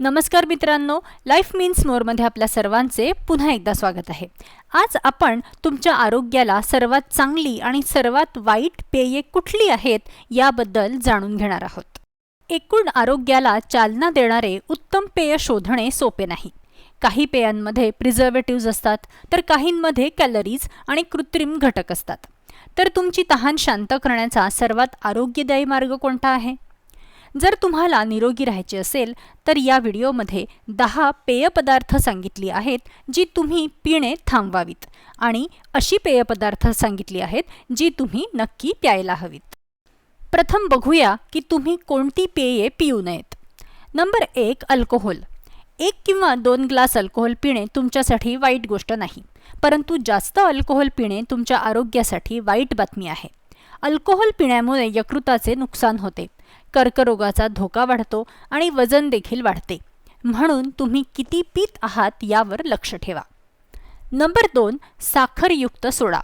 नमस्कार मित्रांनो life means मोरमध्ये आपल्या सर्वांचे पुन्हा एकदा स्वागत आहे. आज आपण तुमच्या आरोग्याला सर्वात चांगली आणि सर्वात वाईट पेये कुठली आहेत याबद्दल जाणून घेणार आहोत. एकूण आरोग्याला चालना देणारे उत्तम पेय शोधणे सोपे नाही. काही पेयांमध्ये प्रिझर्वेटिव्ज असतात तर काहींमध्ये कॅलरीज आणि कृत्रिम घटक असतात. तर तुमची तहान शांत करण्याचा सर्वात आरोग्यदायी मार्ग कोणता आहे? जर तुम्हाला निरोगी राहायचे असेल तर या व्हिडिओमध्ये दहा पेयपदार्थ सांगितली आहेत जी तुम्ही पिणे थांबवावीत. आणि अशी पेयपदार्थ सांगितली आहेत जी तुम्ही नक्की प्यायला हवीत. प्रथम बघूया की तुम्ही कोणती पेये पिऊ नयेत. नंबर एक अल्कोहोल. एक किंवा दोन ग्लास अल्कोहोल पिणे तुमच्यासाठी वाईट गोष्ट नाही परंतु जास्त अल्कोहोल पिणे तुमच्या आरोग्यासाठी वाईट बातमी आहे. अल्कोहोल पिण्यामुळे यकृताचे नुकसान होते. कर्करोगाचा धोका वाढतो आणि वजन देखील वाढते. म्हणून तुम्ही किती पीत आहात यावर लक्ष ठेवा. नंबर दोन साखरयुक्त सोडा.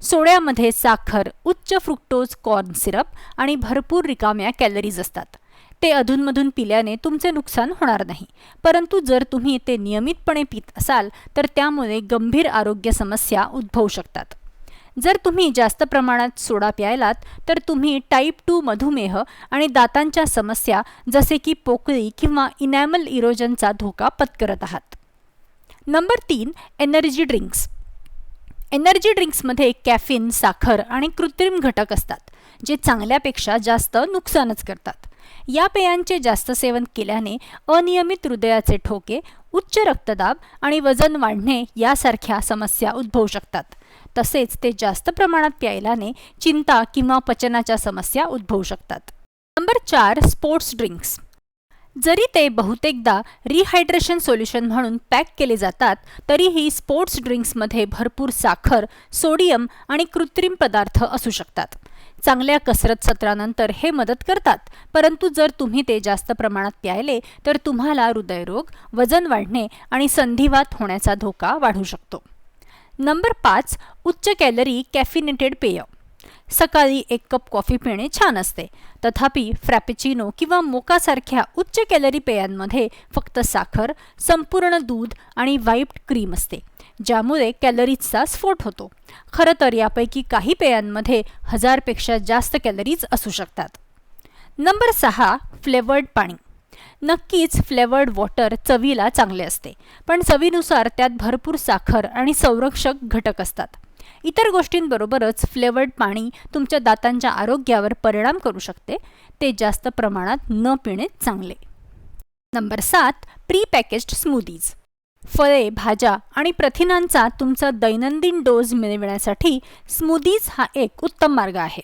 सोड्यामध्ये साखर उच्च फ्रुक्टोज कॉर्न सिरप आणि भरपूर रिकाम्या कॅलरीज असतात. ते अधूनमधून पिल्याने तुमचे नुकसान होणार नाही. परंतु जर तुम्ही ते नियमितपणे पित असाल तर त्यामुळे गंभीर आरोग्य समस्या उद्भवू शकतात. जर तुम्ही जास्त प्रमाणात सोडा प्यायलात तर तुम्ही टाईप टू मधुमेह आणि दातांच्या समस्या जसे की पोकळी किंवा इनॅमल इरोजनचा धोका पत्करत आहात. नंबर तीन एनर्जी ड्रिंक्स एनर्जी ड्रिंक्समध्ये कॅफिन साखर आणि कृत्रिम घटक असतात जे चांगल्यापेक्षा जास्त नुकसानच करतात. या पेयांचे जास्त सेवन केल्याने अनियमित हृदयाचे ठोके उच्च रक्तदाब आणि वजन वाढणे यासारख्या समस्या उद्भवू शकतात. तसेच ते जास्त प्रमाणात प्यायल्याने चिंता किंवा पचनाच्या समस्या उद्भवू शकतात. नंबर चार स्पोर्ट्स ड्रिंक्स. जरी ते बहुतेकदा रिहायड्रेशन सोल्युशन म्हणून पॅक केले जातात तरीही स्पोर्ट्स ड्रिंक्समध्ये भरपूर साखर सोडियम आणि कृत्रिम पदार्थ असू शकतात. चांगल्या कसरत सत्रानंतर हे मदत करतात परंतु जर तुम्ही ते जास्त प्रमाणात प्यायले तर तुम्हाला हृदयरोग वजन वाढणे आणि संधिवात होण्याचा धोका वाढू शकतो. नंबर पाच उच्च कॅलरी कॅफिनेटेड पेय. सकाळी एक कप कॉफी पिणे छान असते. तथापि फ्रॅपेचिनो किंवा मोकासारख्या उच्च कॅलरी पेयांमध्ये फक्त साखर संपूर्ण दूध आणि व्हाईट क्रीम असते ज्यामुळे कॅलरीजचा स्फोट होतो. खरं तर यापैकी काही पेयांमध्ये हजारपेक्षा जास्त कॅलरीज असू शकतात. नंबर सहा फ्लेवर्ड पाणी. नक्कीच फ्लेवर्ड वॉटर चवीला चांगले असते पण चवीनुसार त्यात भरपूर साखर आणि संरक्षक घटक असतात. इतर गोष्टींबरोबरच फ्लेवर्ड पाणी तुमच्या दातांच्या आरोग्यावर परिणाम करू शकते ते जास्त प्रमाणात न पिणे चांगले. नंबर सात प्री पॅकेज्ड स्मूदीज. फळे भाज्या आणि प्रथिनांचा तुमचा दैनंदिन डोस मिळविण्यासाठी स्मूदीज हा एक उत्तम मार्ग आहे.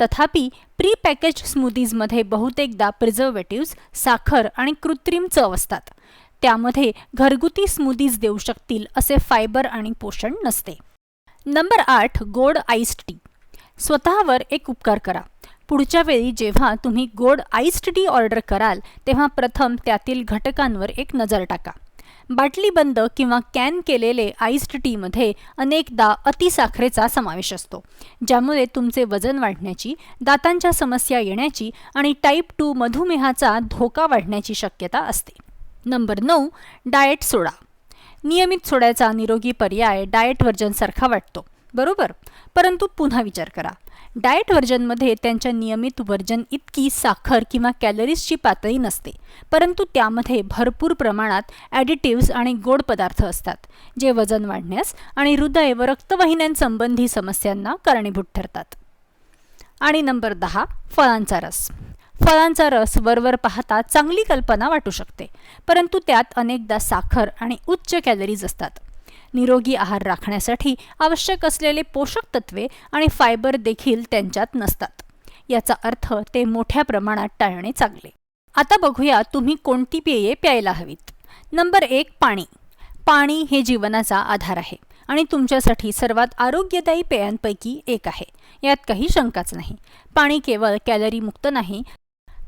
तथापि प्री पॅकेज स्मूदीजमध्ये बहुतेकदा प्रिझर्वेटिव्ज साखर आणि कृत्रिम चव असतात. त्यामध्ये घरगुती स्मूदीज देऊ शकतील असे फायबर आणि पोषण नसते. नंबर आठ गोड आईस्ड टी स्वतःवर एक उपकार करा. पुढच्या वेळी जेव्हा तुम्ही गोड आईस्ड टी ऑर्डर कराल तेव्हा प्रथम त्यातील घटकांवर एक नजर टाका. बाटलीबंद किंवा कॅन केलेले आईस्ड टीमध्ये अनेकदा अतिसाखरेचा समावेश असतो ज्यामुळे तुमचे वजन वाढण्याची दातांच्या समस्या येण्याची आणि टाईप टू मधुमेहाचा धोका वाढण्याची शक्यता असते. नंबर नऊ डाएट सोडा नियमित सोड्याचा निरोगी पर्याय डाएट वर्जनसारखा वाटतो. बरोबर. परंतु पुन्हा विचार करा. डाएट व्हर्जनमध्ये त्यांच्या नियमित वर्जन इतकी साखर किंवा कॅलरीजची पातळी नसते. परंतु त्यामध्ये भरपूर प्रमाणात ॲडिटिव्ज आणि गोड पदार्थ असतात जे वजन वाढण्यास आणि हृदय व रक्तवाहिन्यांसंबंधी समस्यांना कारणीभूत ठरतात. आणि नंबर दहा फळांचा रस. फळांचा रस वरवर पाहता चांगली कल्पना वाटू शकते परंतु त्यात अनेकदा साखर आणि उच्च कॅलरीज असतात. निरोगी आहार राखण्यासाठी आवश्यक असलेले पोषक तत्वे आणि फायबर देखील त्यांच्यात नसतात. याचा अर्थ ते मोठ्या प्रमाणात टाळणे चांगले. आता बघूया तुम्ही कोणती पेये प्यायला हवीत. नंबर एक पाणी. पाणी हे जीवनाचा आधार आहे आणि तुमच्यासाठी सर्वात आरोग्यदायी पेयांपैकी एक आहे. यात काही शंकाच नाही. पाणी केवळ कॅलरी मुक्त नाही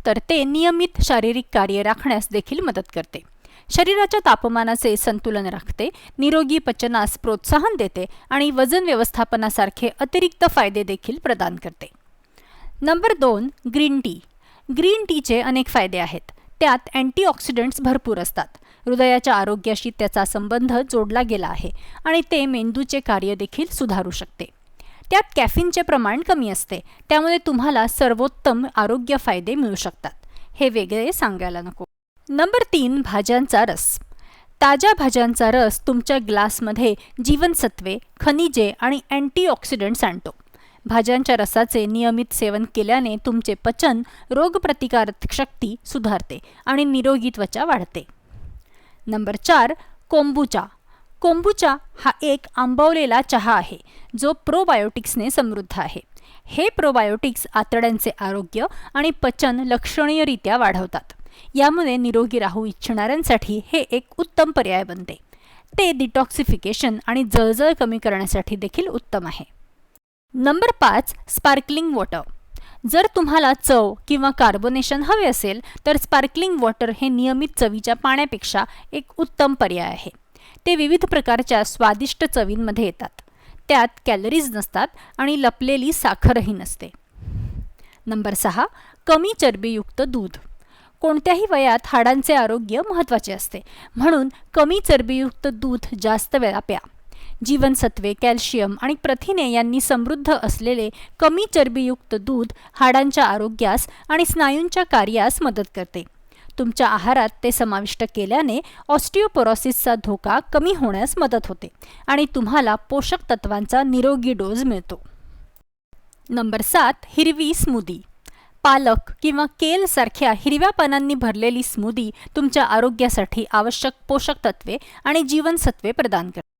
तर ते नियमित शारीरिक कार्य राखण्यास देखील मदत करते. शरीराच्या तापमानाचे संतुलन राखते निरोगी पचनास प्रोत्साहन देते आणि वजन व्यवस्थापनासारखे अतिरिक्त फायदे देखील प्रदान करते. नंबर दोन ग्रीन टी. ग्रीन टीचे अनेक फायदे आहेत. त्यात अँटीऑक्सिडंट्स भरपूर असतात. हृदयाच्या आरोग्याशी त्याचा संबंध जोडला गेला आहे आणि ते मेंदूचे कार्य देखील सुधारू शकते. त्यात कॅफिनचे प्रमाण कमी असते. त्यामुळे तुम्हाला सर्वोत्तम आरोग्य फायदे मिळू शकतात. हे वेगळे सांगायला नको. नंबर तीन भाज्यांचा रस. ताज्या भाज्यांचा रस तुमच्या ग्लासमध्ये जीवनसत्वे खनिजे आणि अँटीऑक्सिडंट्स आणतो. भाज्यांच्या रसाचे नियमित सेवन केल्याने तुमचे पचन रोगप्रतिकारक शक्ती सुधारते आणि निरोगी त्वचा वाढते. नंबर चार कोंबुचा. कोंबुचा हा एक आंबवलेला चहा आहे जो प्रोबायोटिक्सने समृद्ध आहे. हे प्रोबायोटिक्स आतड्यांचे आरोग्य आणि पचन लक्षणीयरित्या वाढवतात. यामुळे निरोगी राहू इच्छिणाऱ्यांसाठी हे एक उत्तम पर्याय बनते. ते डिटॉक्सिफिकेशन आणि जळजळ कमी करण्यासाठी देखील उत्तम आहे. नंबर पाच स्पार्कलिंग वॉटर जर तुम्हाला चव किंवा कार्बोनेशन हवे असेल तर स्पार्कलिंग वॉटर हे नियमित चवीच्या पाण्यापेक्षा एक उत्तम पर्याय आहे. ते विविध प्रकारच्या स्वादिष्ट चवींमध्ये येतात. त्यात कॅलरीज नसतात आणि लपलेली साखरही नसते. नंबर सहा कमी चरबीयुक्त दूध. कोणत्याही वयात हाडांचे आरोग्य महत्त्वाचे असते. म्हणून कमी चरबीयुक्त दूध जास्त वेळा प्या. जीवनसत्वे कॅल्शियम आणि प्रथिने यांनी समृद्ध असलेले कमी चरबीयुक्त दूध हाडांच्या आरोग्यास आणि स्नायूंच्या कार्यास मदत करते. तुमच्या आहारात ते समाविष्ट केल्याने ऑस्टिओपोरॉसिसचा धोका कमी होण्यास मदत होते आणि तुम्हाला पोषक तत्वांचा निरोगी डोस मिळतो. नंबर सात हिरवी स्मूदी. पालक किंवा केल सारख्या हिरव्या पानांनी भरलेली स्मूदी तुमच्या आरोग्यासाठी आवश्यक पोषक तत्वे आणि जीवनसत्वे प्रदान करते.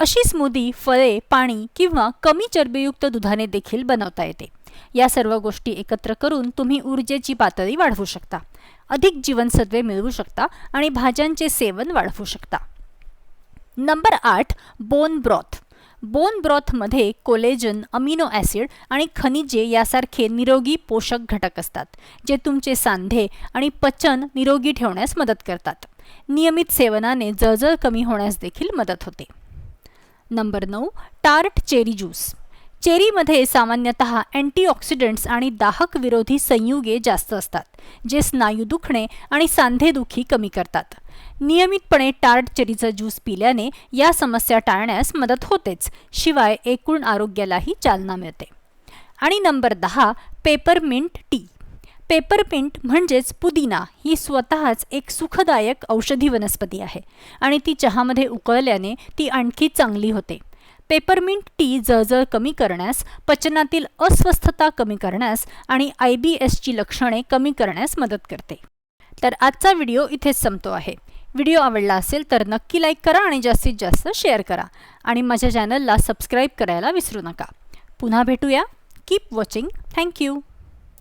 अशी स्मूदी फळे पाणी किंवा कमी चरबीयुक्त दुधाने देखील बनवता येते. या सर्व गोष्टी एकत्र करून तुम्ही ऊर्जेची पातळी वाढवू शकता. अधिक जीवनसत्वे मिळवू शकता आणि भाज्यांचे सेवन वाढवू शकता. नंबर आठ बोन ब्रॉथ. बोन ब्रॉथमध्ये कोलेजन अमिनो ॲसिड आणि खनिजे यासारखे निरोगी पोषक घटक असतात जे तुमचे सांधे आणि पचन निरोगी ठेवण्यास मदत करतात. नियमित सेवनाने जळजळ कमी होण्यास देखील मदत होते. नंबर नऊ टार्ट चेरी ज्यूस. चेरीमध्ये सामान्यतः अँटीऑक्सिडंट्स आणि दाहक विरोधी संयुगे जास्त असतात जे स्नायू दुखणे आणि सांधेदुखी कमी करतात. नियमितपणे टार्ट चेरीचा ज्यूस पिल्याने या समस्या टाळण्यास मदत होतेच शिवाय एकूण आरोग्यालाही चालना मिळते. आणि नंबर दहा पेपरमिंट टी. पेपरमिंट म्हणजेच पुदिना ही स्वतःच एक सुखदायक औषधी वनस्पती आहे आणि ती चहामध्ये उकळल्याने ती आणखी चांगली होते. पेपरमिंट टी जळजळ कमी करण्यास पचनातील अस्वस्थता कमी करण्यास आणि आय बी एसची लक्षणे कमी करण्यास मदत करते. तर आजचा व्हिडिओ इथेच संपतो आहे. व्हिडिओ आवडला असेल तर नक्की लाईक करा आणि जास्तीत जास्त शेअर करा. आणि माझ्या चॅनलला सबस्क्राईब करायला विसरू नका. पुन्हा भेटूया. Keep watching thank you